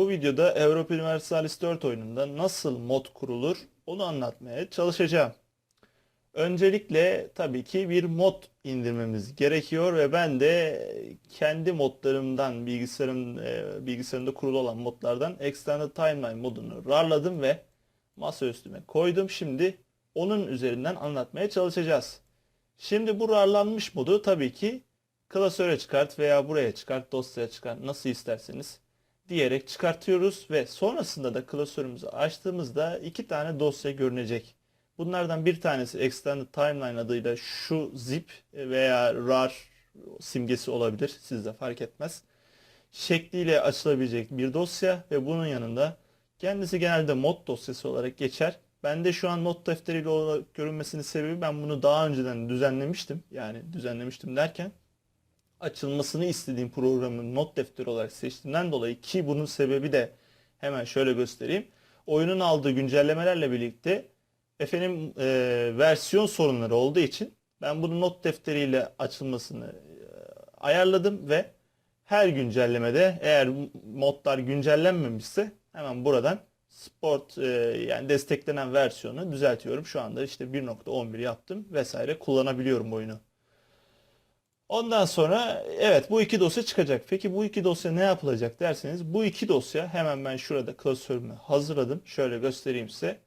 Bu videoda Europa Universalis 4 oyununda nasıl mod kurulur onu anlatmaya çalışacağım. Öncelikle tabii ki bir mod indirmemiz gerekiyor ve ben de kendi modlarımdan bilgisayarım e, bilgisayarımda kurulu olan modlardan Extended Timeline modunu rarladım ve masa üstüme koydum. Şimdi onun üzerinden anlatmaya çalışacağız. Şimdi bu rarlanmış modu tabii ki klasöre çıkart veya buraya çıkart, dosyaya çıkart nasıl isterseniz diyerek çıkartıyoruz ve sonrasında da klasörümüzü açtığımızda iki tane dosya görünecek. Bunlardan bir tanesi Extended Timeline adıyla şu zip veya rar simgesi olabilir. Sizde fark etmez. Şekliyle açılabilecek bir dosya ve bunun yanında kendisi genelde mod dosyası olarak geçer. Bende şu an not defteriyle olarak görünmesinin sebebi ben bunu daha önceden düzenlemiştim. Yani düzenlemiştim derken açılmasını istediğim programın not defteri olarak seçtiğimden dolayı ki bunun sebebi de hemen şöyle göstereyim. Oyunun aldığı güncellemelerle birlikte efendim e, versiyon sorunları olduğu için ben bunu not defteriyle açılmasını e, ayarladım ve her güncellemede eğer modlar güncellenmemişse hemen buradan sport e, yani desteklenen versiyonu düzeltiyorum. Şu anda işte 1.11 yaptım vesaire kullanabiliyorum oyunu. Ondan sonra evet bu iki dosya çıkacak. Peki bu iki dosya ne yapılacak derseniz bu iki dosya hemen ben şurada klasörümü hazırladım. Şöyle göstereyim size.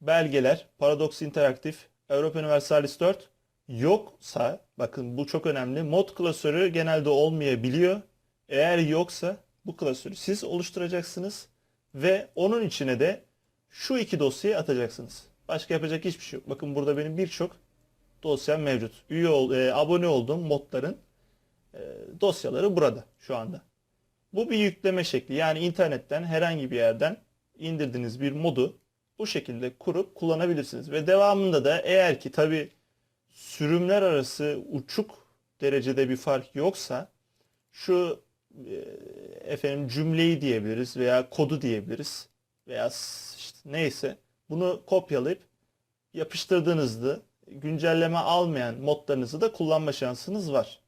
Belgeler, Paradox Interactive, Europa Universalis 4 yoksa bakın bu çok önemli. Mod klasörü genelde olmayabiliyor. Eğer yoksa bu klasörü siz oluşturacaksınız ve onun içine de şu iki dosyayı atacaksınız. Başka yapacak hiçbir şey yok. Bakın burada benim birçok dosyam mevcut. Üye ol, e, abone olduğum modların e, dosyaları burada şu anda. Bu bir yükleme şekli. Yani internetten herhangi bir yerden indirdiğiniz bir modu bu şekilde kurup kullanabilirsiniz. Ve devamında da eğer ki tabi sürümler arası uçuk derecede bir fark yoksa şu e, efendim cümleyi diyebiliriz veya kodu diyebiliriz veya işte neyse bunu kopyalayıp yapıştırdığınızda güncelleme almayan modlarınızı da kullanma şansınız var.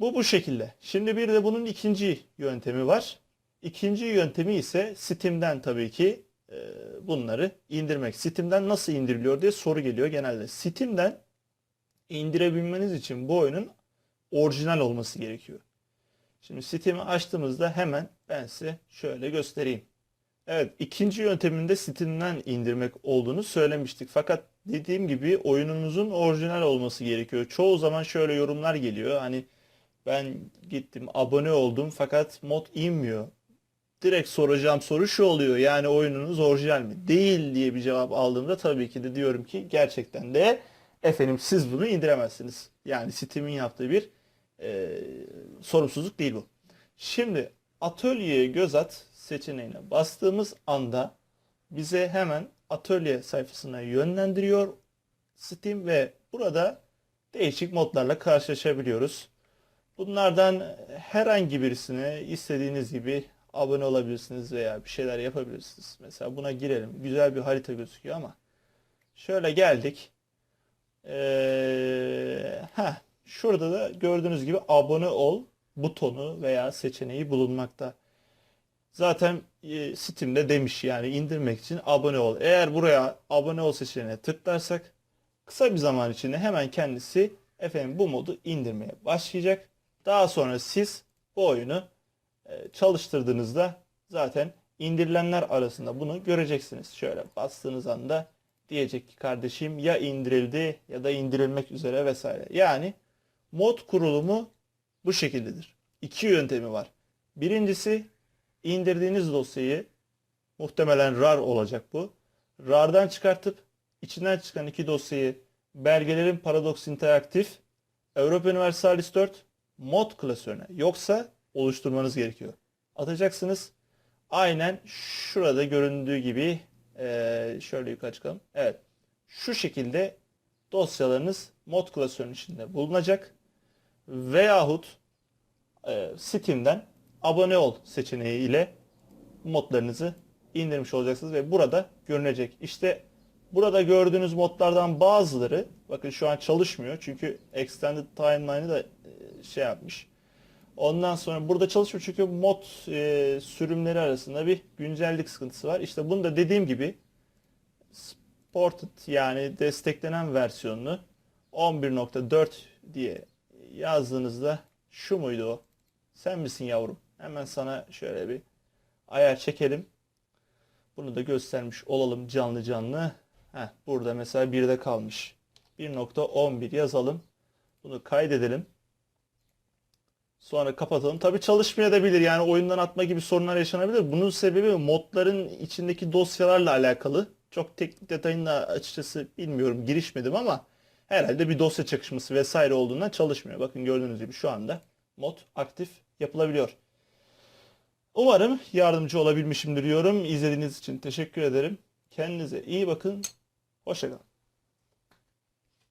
Bu bu şekilde. Şimdi bir de bunun ikinci yöntemi var. İkinci yöntemi ise Steam'den tabii ki e, bunları indirmek. Steam'den nasıl indiriliyor diye soru geliyor genelde. Steam'den indirebilmeniz için bu oyunun orijinal olması gerekiyor. Şimdi Steam'i açtığımızda hemen ben size şöyle göstereyim. Evet, ikinci yönteminde Steam'den indirmek olduğunu söylemiştik. Fakat dediğim gibi oyununuzun orijinal olması gerekiyor. Çoğu zaman şöyle yorumlar geliyor. Hani ben gittim, abone oldum fakat mod inmiyor. Direkt soracağım soru şu oluyor. Yani oyununuz orijinal mi? Değil diye bir cevap aldığımda tabii ki de diyorum ki gerçekten de efendim siz bunu indiremezsiniz. Yani Steam'in yaptığı bir e, sorumsuzluk değil bu. Şimdi atölyeye göz at seçeneğine bastığımız anda bize hemen atölye sayfasına yönlendiriyor Steam ve burada değişik modlarla karşılaşabiliyoruz. Bunlardan herhangi birisine istediğiniz gibi abone olabilirsiniz veya bir şeyler yapabilirsiniz. Mesela buna girelim. Güzel bir harita gözüküyor ama şöyle geldik. Ee, heh, şurada da gördüğünüz gibi abone ol butonu veya seçeneği bulunmakta. Zaten e, Steam'de demiş yani indirmek için abone ol. Eğer buraya abone ol seçeneğine tıklarsak kısa bir zaman içinde hemen kendisi efendim bu modu indirmeye başlayacak. Daha sonra siz bu oyunu e, çalıştırdığınızda zaten indirilenler arasında bunu göreceksiniz. Şöyle bastığınız anda diyecek ki kardeşim ya indirildi ya da indirilmek üzere vesaire. Yani mod kurulumu bu şekildedir. İki yöntemi var. Birincisi indirdiğiniz dosyayı muhtemelen RAR olacak bu. RAR'dan çıkartıp içinden çıkan iki dosyayı belgelerin Paradox Interactive Europa Universalis 4 mod klasörüne yoksa oluşturmanız gerekiyor. Atacaksınız. Aynen şurada göründüğü gibi eee, şöyle yukarı çıkalım. Evet. Şu şekilde dosyalarınız mod klasörünün içinde bulunacak. Veyahut e, Steam'den abone ol seçeneği ile modlarınızı indirmiş olacaksınız ve burada görünecek. İşte burada gördüğünüz modlardan bazıları bakın şu an çalışmıyor çünkü Extended Timeline'ı da e, şey yapmış Ondan sonra burada çalışmıyor çünkü mod e, sürümleri arasında bir güncellik sıkıntısı var. İşte bunu da dediğim gibi Supported yani desteklenen versiyonunu 11.4 diye yazdığınızda şu muydu o? Sen misin yavrum? Hemen sana şöyle bir ayar çekelim. Bunu da göstermiş olalım canlı canlı. Heh, burada mesela 1'de kalmış. 1.11 yazalım. Bunu kaydedelim. Sonra kapatalım. Tabii çalışmayabilir. Yani oyundan atma gibi sorunlar yaşanabilir. Bunun sebebi modların içindeki dosyalarla alakalı. Çok teknik detayını açıkçası bilmiyorum. Girişmedim ama herhalde bir dosya çakışması vesaire olduğundan çalışmıyor. Bakın gördüğünüz gibi şu anda mod aktif yapılabiliyor. Umarım yardımcı olabilmişimdir diyorum. İzlediğiniz için teşekkür ederim. Kendinize iyi bakın. Hoşçakalın.